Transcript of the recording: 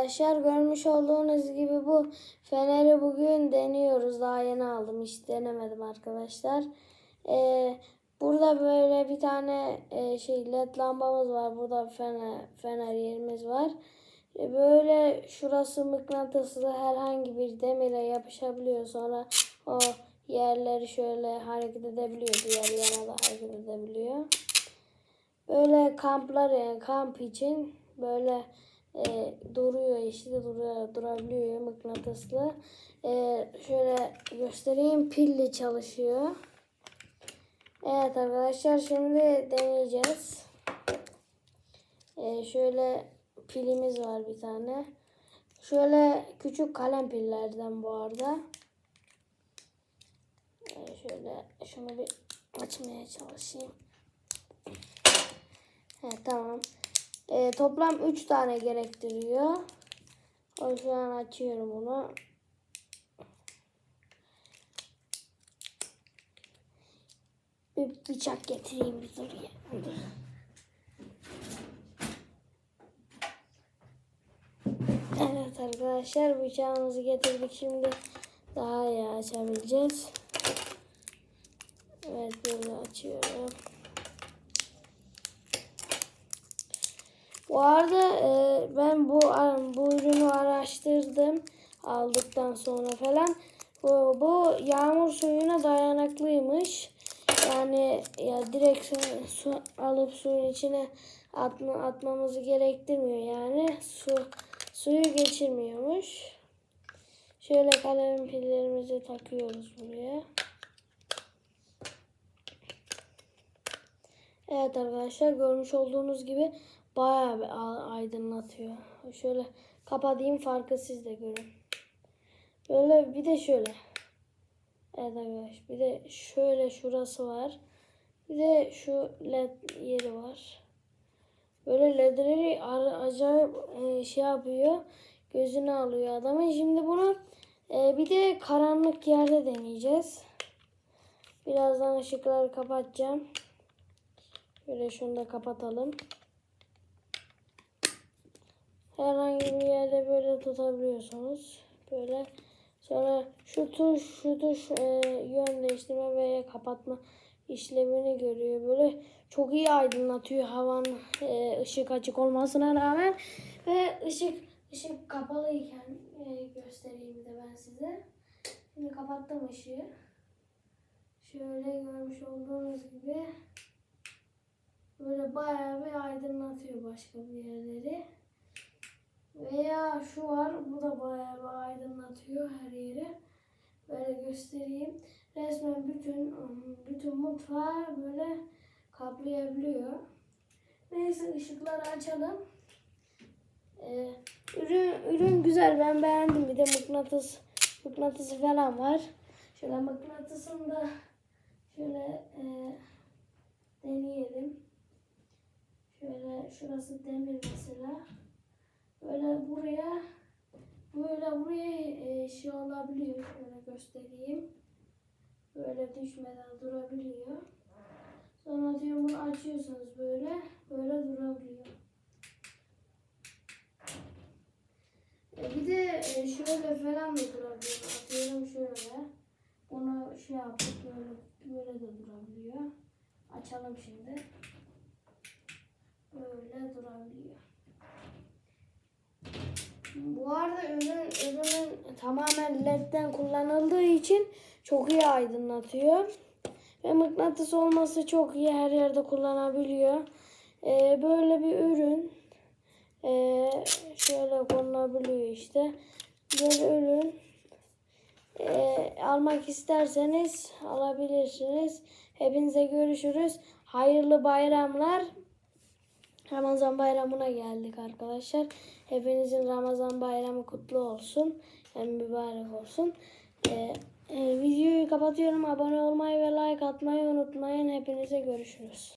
arkadaşlar görmüş olduğunuz gibi bu feneri bugün deniyoruz. Daha yeni aldım hiç denemedim arkadaşlar. Ee, burada böyle bir tane e, şey led lambamız var. Burada fener, fener yerimiz var. E, Böyle şurası mıknatıslı herhangi bir demire yapışabiliyor. Sonra o yerleri şöyle hareket edebiliyor. Diğer yana da hareket edebiliyor. Böyle kamplar yani kamp için böyle e, duruyor işte duruyor, durabiliyor mıknatıslı. E, şöyle göstereyim pilli çalışıyor. Evet arkadaşlar şimdi deneyeceğiz. E, şöyle pilimiz var bir tane. Şöyle küçük kalem pillerden bu arada. E, şöyle şunu bir açmaya çalışayım. Evet tamam. Ee, toplam 3 tane gerektiriyor. O an açıyorum bunu. Bir bıçak getireyim bir dur ya. Dur. Evet arkadaşlar bıçağımızı getirdik şimdi daha iyi açabileceğiz. Evet böyle açıyorum. Bu arada e, ben bu bu ürünü araştırdım aldıktan sonra falan. Bu, bu yağmur suyuna dayanıklıymış. Yani ya direkt su, su alıp suyun içine atma, atmamızı gerektirmiyor yani. Su suyu geçirmiyormuş. Şöyle kalem pillerimizi takıyoruz buraya. Evet arkadaşlar görmüş olduğunuz gibi bayağı bir aydınlatıyor. Şöyle kapatayım farkı siz de görün. Böyle bir de şöyle. Evet arkadaşlar bir de şöyle şurası var. Bir de şu led yeri var. Böyle ledleri acayip e, şey yapıyor. Gözünü alıyor adamın. Şimdi bunu e, bir de karanlık yerde deneyeceğiz. Birazdan ışıkları kapatacağım. Şöyle şunu da kapatalım. Herhangi bir yerde böyle tutabiliyorsunuz. Böyle sonra şu tuş şu tuş e, yön değiştirme veya kapatma işlemini görüyor. Böyle çok iyi aydınlatıyor havanın e, ışık açık olmasına rağmen ve ışık ışık kapalıyken e, göstereyim de ben size. Şimdi kapattım ışığı. Şöyle görmüş olduğunuz gibi böyle bayağı bir aydınlatıyor başka bir yerleri. Veya şu var. Bu da bayağı bir aydınlatıyor her yeri. Böyle göstereyim. Resmen bütün bütün mutfağı böyle kaplayabiliyor. Neyse ışıkları açalım. Ee, ürün, ürün güzel. Ben beğendim. Bir de mıknatıs mıknatısı falan var. Şöyle mıknatısını da şöyle e, deneyelim. Şöyle şurası demir mesela. Böyle buraya böyle buraya e, şey olabiliyor. Şöyle göstereyim. Böyle düşmeden durabiliyor. Sonra diyorum bunu açıyorsunuz böyle. Böyle durabiliyor. E, bir de e, şöyle falan da durabiliyor. Atıyorum şöyle. Bunu şey yapıp böyle böyle de durabiliyor. Açalım şimdi. Böyle durabiliyor. Bu arada ürün, ürünün tamamen ledden kullanıldığı için çok iyi aydınlatıyor. Ve mıknatıs olması çok iyi her yerde kullanabiliyor. Ee, böyle bir ürün ee, şöyle konulabiliyor işte. Böyle ürün ee, almak isterseniz alabilirsiniz. Hepinize görüşürüz. Hayırlı bayramlar. Ramazan bayramına geldik arkadaşlar. Hepinizin Ramazan bayramı kutlu olsun. Yani mübarek olsun. Ee, e, videoyu kapatıyorum. Abone olmayı ve like atmayı unutmayın. Hepinize görüşürüz.